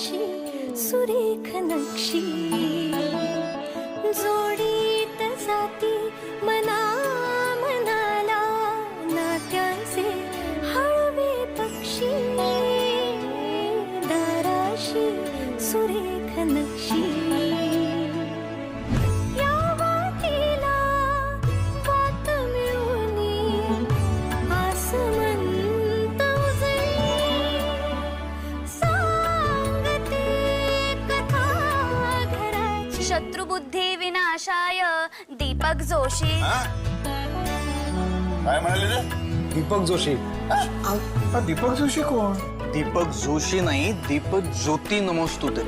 ಸಾಕ್ಷಿ ಸುರೇಖ ನಕ್ಷಿ विनाशाय दीपक जोशी. हा? काय म्हणाले रे? दीपक जोशी. दीपक जोशी कोण? दीपक जोशी नाही दीपक ज्योती नमोस्तुते.